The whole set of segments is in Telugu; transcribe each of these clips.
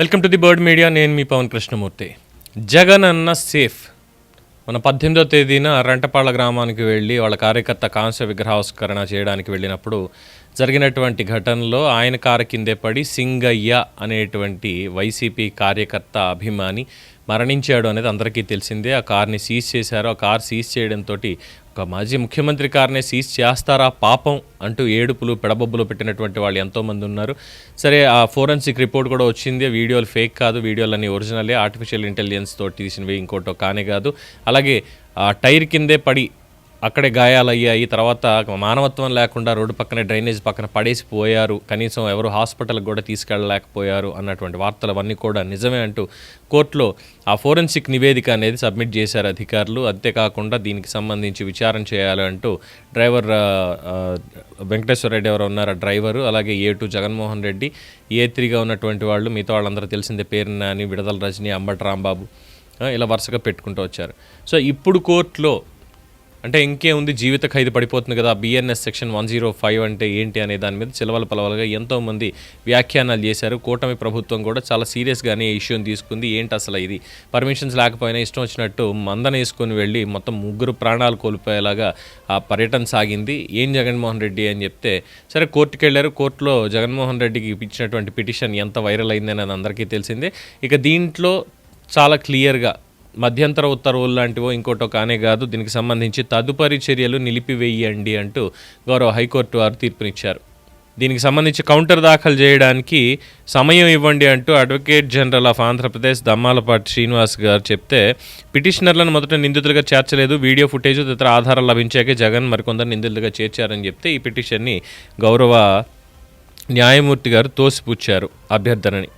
Welcome to the bird media. నేను మీ పవన్ కృష్ణమూర్తి. జగన్ అన్న సేఫ్. మన పద్దెనిమిదో తేదీన రెంటపాళ్ళ గ్రామానికి వెళ్ళి వాళ్ళ కార్యకర్త కాంస్య విగ్రహావిష్కరణ చేయడానికి వెళ్ళినప్పుడు జరిగినటువంటి ఘటనలో ఆయన కారు కిందే పడి సింగయ్య అనేటువంటి వైసీపీ కార్యకర్త అభిమాని మరణించాడు అనేది అందరికీ తెలిసిందే. ఆ కార్ని సీజ్ చేశారు. ఆ కార్ సీజ్ చేయడంతో ఒక మాజీ ముఖ్యమంత్రి కారునే సీజ్ చేస్తారా పాపం అంటూ ఏడుపులు పెడబొబ్బులు పెట్టినటువంటి వాళ్ళు ఎంతోమంది ఉన్నారు. సరే ఆ ఫోరెన్సిక్ రిపోర్ట్ కూడా వచ్చింది. వీడియోలు ఫేక్ కాదు వీడియోలన్నీ ఒరిజినలే. ఆర్టిఫిషియల్ ఇంటెలిజెన్స్ తోటి తీసినవి ఇంకోటో కానే కాదు. అలాగే ఆ టైర్ కిందే పడి అక్కడే గాయాలయ్యాయి. తర్వాత మానవత్వం లేకుండా రోడ్డు పక్కన డ్రైనేజ్ పక్కన పడేసి పోయారు. కనీసం ఎవరు హాస్పిటల్కి కూడా తీసుకెళ్ళలేకపోయారు అన్నటువంటి వార్తలు అవన్నీ కూడా నిజమే అంటూ కోర్టులో ఆ ఫోరెన్సిక్ నివేదిక అనేది సబ్మిట్ చేశారు అధికారులు. అంతేకాకుండా దీనికి సంబంధించి విచారణ చేయాలి అంటూ డ్రైవర్ వెంకటేశ్వర రెడ్డి ఎవరు ఉన్నారు ఆ డ్రైవరు అలాగే A two Jaganmohan Reddy A త్రీగా ఉన్నటువంటి వాళ్ళు మిగతా వాళ్ళందరూ తెలిసిందే పేరు నాని విడదల రజని అంబటి రాంబాబు ఇలా వరుసగా పెట్టుకుంటూ వచ్చారు. సో ఇప్పుడు కోర్టులో అంటే ఇంకేముంది జీవిత ఖైదు పడిపోతుంది కదా BNS section one zero five అంటే ఏంటి అనే దాని మీద చిలవల పలవలుగా ఎంతోమంది వ్యాఖ్యానాలు చేశారు. కూటమి ప్రభుత్వం కూడా చాలా సీరియస్గానే ఈ ఇష్యూని తీసుకుంది. ఏంటి అసలు ఇది? పర్మిషన్స్ లేకపోయినా ఇష్టం వచ్చినట్టు మందన వేసుకొని వెళ్ళి మొత్తం ముగ్గురు ప్రాణాలు కోల్పోయేలాగా ఆ పర్యటన సాగింది. ఏం జగన్మోహన్ రెడ్డి అని చెప్తే సరే కోర్టుకి వెళ్ళారు. కోర్టులో జగన్మోహన్ రెడ్డికి ఇచ్చినటువంటి పిటిషన్ ఎంత వైరల్ అయిందని అందరికీ తెలిసిందే. ఇక దీంట్లో చాలా క్లియర్గా మధ్యంతర ఉత్తర్వులు లాంటివో ఇంకోటో కానే కాదు దీనికి సంబంధించి తదుపరి చర్యలు నిలిపివేయండి అంటూ గౌరవ హైకోర్టు వారు తీర్పునిచ్చారు. దీనికి సంబంధించి కౌంటర్ దాఖలు చేయడానికి సమయం ఇవ్వండి అంటూ advocate general of Andhra Pradesh Dammalapati Srinivas గారు చెప్తే పిటిషనర్లను మొదట నిందితులుగా చేర్చలేదు వీడియో ఫుటేజ్ తదితర ఆధారాలు లభించాకే జగన్ మరికొందరు నిందితులుగా చేర్చారని చెప్తే ఈ పిటిషన్ని గౌరవ న్యాయమూర్తి గారు తోసిపుచ్చారు అభ్యర్థనని.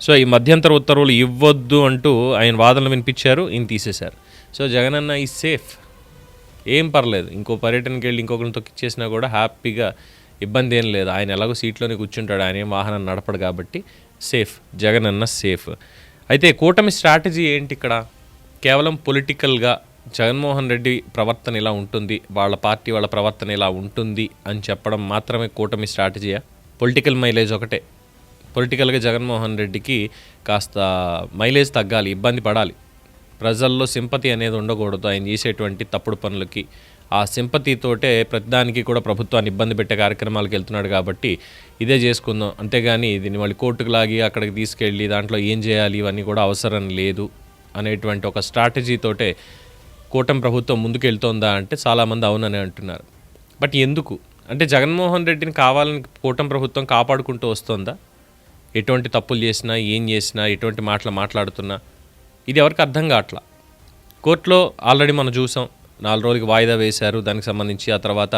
సో ఈ మధ్యంతర ఉత్తర్వులు ఇవ్వద్దు అంటూ ఆయన వాదనలు వినిపించారు ఈయన తీసేశారు. సో జగనన్న ఈ సేఫ్ ఏం పర్లేదు. ఇంకో పర్యటనకి వెళ్ళి ఇంకొకరిని తొక్కిచ్చేసినా కూడా హ్యాపీగా ఇబ్బంది ఏం లేదు. ఆయన ఎలాగో సీట్లోనే కూర్చుంటాడు. ఆయన ఏం వాహనం నడపడు కాబట్టి సేఫ్ జగనన్న సేఫ్ అయితే కూటమి స్ట్రాటజీ ఏంటి ఇక్కడ? కేవలం పొలిటికల్గా జగన్మోహన్ రెడ్డి ప్రవర్తన ఇలా ఉంటుంది వాళ్ళ పార్టీ వాళ్ళ ప్రవర్తన ఇలా ఉంటుంది అని చెప్పడం మాత్రమే కూటమి స్ట్రాటజీయా పొలిటికల్ మైలేజ్ ఒకటే. పొలిటికల్గా జగన్మోహన్ రెడ్డికి కాస్త మైలేజ్ తగ్గాలి ఇబ్బంది పడాలి. ప్రజల్లో సింపతి అనేది ఉండకూడదు. ఆయన చేసేటువంటి తప్పుడు పనులకి ఆ సింపతితోటే ప్రతిదానికి కూడా ప్రభుత్వాన్ని ఇబ్బంది పెట్టే కార్యక్రమాలకు వెళ్తున్నాడు కాబట్టి ఇదే చేసుకుందాం. అంతేగాని దీన్ని మళ్ళీ కోర్టుకు లాగి అక్కడికి తీసుకెళ్ళి దాంట్లో ఏం చేయాలి ఇవన్నీ కూడా అవసరం లేదు అనేటువంటి ఒక స్ట్రాటజీతోటే కూటమి ప్రభుత్వం ముందుకెళ్తోందా అంటే చాలామంది అవునని అంటున్నారు. బట్ ఎందుకు? అంటే జగన్మోహన్ రెడ్డిని కావాలని కూటమి ప్రభుత్వం కాపాడుకుంటూ వస్తుందా? ఎటువంటి తప్పులు చేసినా ఏం చేసినా ఎటువంటి మాటలు మాట్లాడుతున్నా ఇది ఎవరికి అర్థం కావట్లా? కోర్టులో ఆల్రెడీ మనం చూసాం నాలుగు రోజులకి వాయిదా వేశారు దానికి సంబంధించి ఆ తర్వాత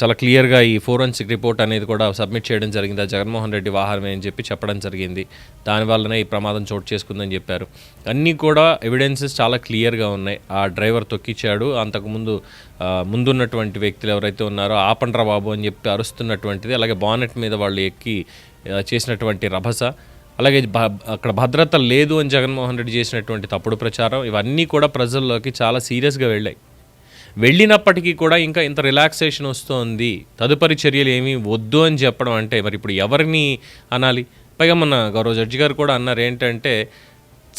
చాలా క్లియర్గా ఈ ఫోరెన్సిక్ రిపోర్ట్ అనేది కూడా సబ్మిట్ చేయడం జరిగింది. ఆ జగన్మోహన్ రెడ్డి వాహనమే అని చెప్పి చెప్పడం జరిగింది. దానివల్లనే ఈ ప్రమాదం చోటు చేసుకుందని చెప్పారు. అన్నీ కూడా ఎవిడెన్సెస్ చాలా క్లియర్గా ఉన్నాయి. ఆ డ్రైవర్ తొక్కిచ్చాడు. అంతకుముందు ముందున్నటువంటి వ్యక్తులు ఎవరైతే ఉన్నారో ఆపండ్రా బాబు అని చెప్పి అరుస్తున్నటువంటిది అలాగే బానెట్ మీద వాళ్ళు ఎక్కి చేసినటువంటి రభస. అలాగే భ- అక్కడ భద్రత లేదు అని జగన్మోహన్ రెడ్డి చేసినటువంటి తప్పుడు ప్రచారం ఇవన్నీ కూడా ప్రజల్లోకి చాలా సీరియస్గా వెళ్ళాయి. వెళ్ళినప్పటికీ కూడా ఇంకా ఇంత రిలాక్సేషన్ వస్తోంది. తదుపరి చర్యలు ఏమీ వద్దు అని చెప్పడం అంటే మరి ఇప్పుడు ఎవరిని అనాలి? పైగా మన గౌరవ జడ్జి గారు కూడా అన్నారు ఏంటంటే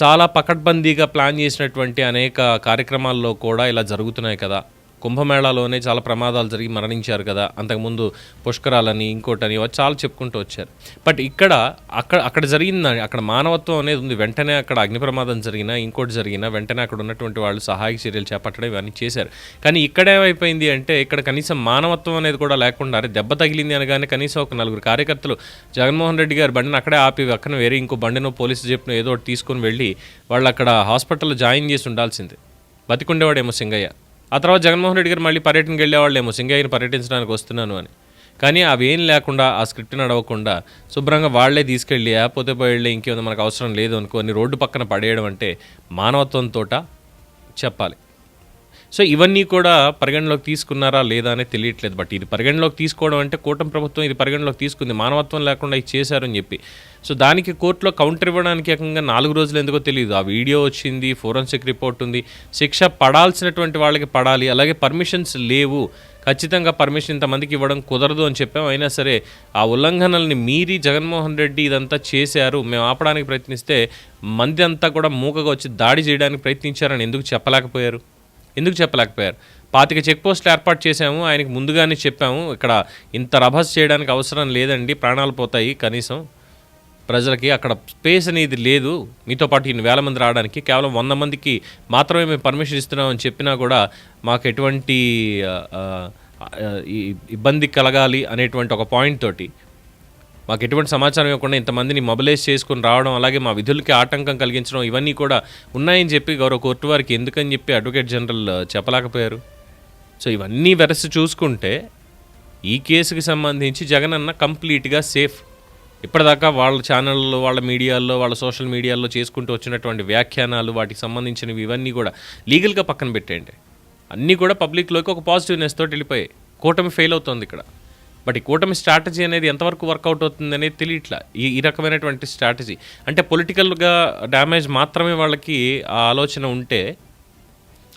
చాలా పకడ్బందీగా ప్లాన్ చేసినటువంటి అనేక కార్యక్రమాల్లో కూడా ఇలా జరుగుతున్నాయి కదా. కుంభమేళాలోనే చాలా ప్రమాదాలు జరిగి మరణించారు కదా. అంతకుముందు పుష్కరాలని ఇంకోటని చాలా చెప్పుకుంటూ వచ్చారు. బట్ ఇక్కడ అక్కడ అక్కడ జరిగింది అక్కడ మానవత్వం అనేది ఉంది. వెంటనే అక్కడ అగ్ని ప్రమాదం జరిగినా ఇంకోటి జరిగినా వెంటనే అక్కడ ఉన్నటువంటి వాళ్ళు సహాయక చర్యలు చేపట్టడం ఇవన్నీ చేశారు. కానీ ఇక్కడేమైపోయింది అంటే ఇక్కడ కనీసం మానవత్వం అనేది కూడా లేకుండా అరే దెబ్బ తగిలింది అనగానే కనీసం ఒక నలుగురు కార్యకర్తలు జగన్మోహన్ రెడ్డి గారు బండిని అక్కడే ఆపి అక్కడ వేరే ఇంకో బండినో పోలీసు చెప్పిన ఏదో ఒకటి తీసుకొని వెళ్ళి వాళ్ళు అక్కడ హాస్పిటల్లో జాయిన్ చేసి ఉండాల్సింది. బతికుండేవాడేమో సింగయ్య. ఆ తర్వాత జగన్మోహన్ రెడ్డి గారు మళ్ళీ పర్యటనకి వెళ్ళేవాళ్ళేమో సింగయ్యని పర్యటించడానికి వస్తున్నాను అని. కానీ అవి ఏం లేకుండా ఆ స్క్రిప్ట్ నడవకుండా శుభ్రంగా వాళ్ళే తీసుకెళ్ళి పోతే పోయి ఇంకేముంది మనకు అవసరం లేదు అనుకోని రోడ్డు పక్కన పడేయడం అంటే మానవత్వంతో చెప్పాలి. సో ఇవన్నీ కూడా పరిగణలోకి తీసుకున్నారా లేదా అనేది తెలియట్లేదు. బట్ ఇది పరిగణలోకి తీసుకోవడం అంటే కూటమి ప్రభుత్వం ఇది పరిగణలోకి తీసుకుంది. మానవత్వం లేకుండా ఇది చేశారని చెప్పి. సో దానికి కోర్టులో కౌంటర్ ఇవ్వడానికి ఏకంగా నాలుగు రోజులు ఎందుకో తెలియదు ఆ వీడియో వచ్చింది ఫోరెన్సిక్ రిపోర్ట్ ఉంది. శిక్ష పడాల్సినటువంటి వాళ్ళకి పడాలి. అలాగే పర్మిషన్స్ లేవు. ఖచ్చితంగా పర్మిషన్ ఇంతమందికి ఇవ్వడం కుదరదు అని చెప్పాం. అయినా సరే ఆ ఉల్లంఘనల్ని మీరి జగన్మోహన్ రెడ్డి ఇదంతా చేశారు. మేము ఆపడానికి ప్రయత్నిస్తే మంది అంతా కూడా మూకగా వచ్చి దాడి చేయడానికి ప్రయత్నించారని ఎందుకు చెప్పలేకపోయారు? ఎందుకు చెప్పలేకపోయారు? పాతిక చెక్ పోస్టులు ఏర్పాటు చేశాము ఆయనకి ముందుగానే చెప్పాము ఇక్కడ ఇంత రభస్ చేయడానికి అవసరం లేదండి ప్రాణాలు పోతాయి కనీసం ప్రజలకి అక్కడ స్పేస్ అనేది లేదు మీతో పాటు ఇన్ని వేల మంది రావడానికి కేవలం వంద మందికి మాత్రమే మేము పర్మిషన్ ఇస్తున్నామని చెప్పినా కూడా మాకు ఎటువంటి ఇబ్బంది కలగాలి అనేటువంటి ఒక పాయింట్ తోటి మాకు ఎటువంటి సమాచారం ఇవ్వకుండా ఇంతమందిని మొబిలైజ్ చేసుకుని రావడం అలాగే మా విధులకి ఆటంకం కలిగించడం ఇవన్నీ కూడా ఉన్నాయని చెప్పి గౌరవ కోర్టు వారికి ఎందుకని చెప్పి అడ్వకేట్ జనరల్ చెప్పలేకపోయారు. సో ఇవన్నీ వెరసి చూసుకుంటే ఈ కేసుకి సంబంధించి జగన్ అన్న కంప్లీట్గా సేఫ్. ఇప్పటిదాకా వాళ్ళ ఛానల్లో వాళ్ళ మీడియాల్లో వాళ్ళ సోషల్ మీడియాల్లో చేసుకుంటూ వచ్చినటువంటి వ్యాఖ్యానాలు వాటికి సంబంధించినవి ఇవన్నీ కూడా లీగల్గా పక్కన పెట్టేయండి. అన్నీ కూడా పబ్లిక్లోకి ఒక పాజిటివ్నెస్ తోటి వెళ్ళిపోయాయి. కూటమి ఫెయిల్ అవుతుంది ఇక్కడ. బట్ ఈ కూటమి స్ట్రాటజీ అనేది ఎంతవరకు వర్కౌట్ అవుతుంది అనేది తెలియట్లా ఈ ఈ రకమైనటువంటి స్ట్రాటజీ. అంటే పొలిటికల్గా డ్యామేజ్ మాత్రమే వాళ్ళకి ఆ ఆలోచన ఉంటే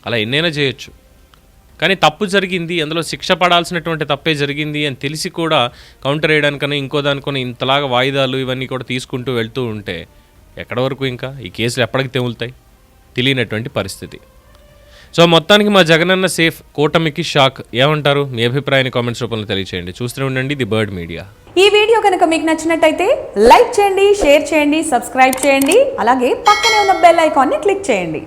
అలా ఎన్నైనా చేయొచ్చు. కానీ తప్పు జరిగింది అందులో శిక్ష పడాల్సినటువంటి తప్పే జరిగింది అని తెలిసి కూడా కౌంటర్ వేయడానికన్నా ఇంకో దానికొని ఇంతలాగా వాయిదాలు ఇవన్నీ కూడా తీసుకుంటూ వెళ్తూ ఉంటే ఎక్కడ వరకు ఇంకా? ఈ కేసులు ఎప్పటికి తెగులుతాయి తెలియనటువంటి పరిస్థితి. సో మొత్తానికి మా జగనన్న సేఫ్ కూటమికి షాక్. ఏమంటారు? మీ అభిప్రాయాన్ని కామెంట్స్ రూపంలో తెలియచేయండి. చూస్తూనే ఉండండి ది బర్డ్ మీడియా. ఈ వీడియో కనుక మీకు నచ్చినట్టయితే లైక్ చేయండి షేర్ చేయండి సబ్స్క్రైబ్ చేయండి అలాగే పక్కనే ఉన్న బెల్ ఐకాన్ని క్లిక్ చేయండి.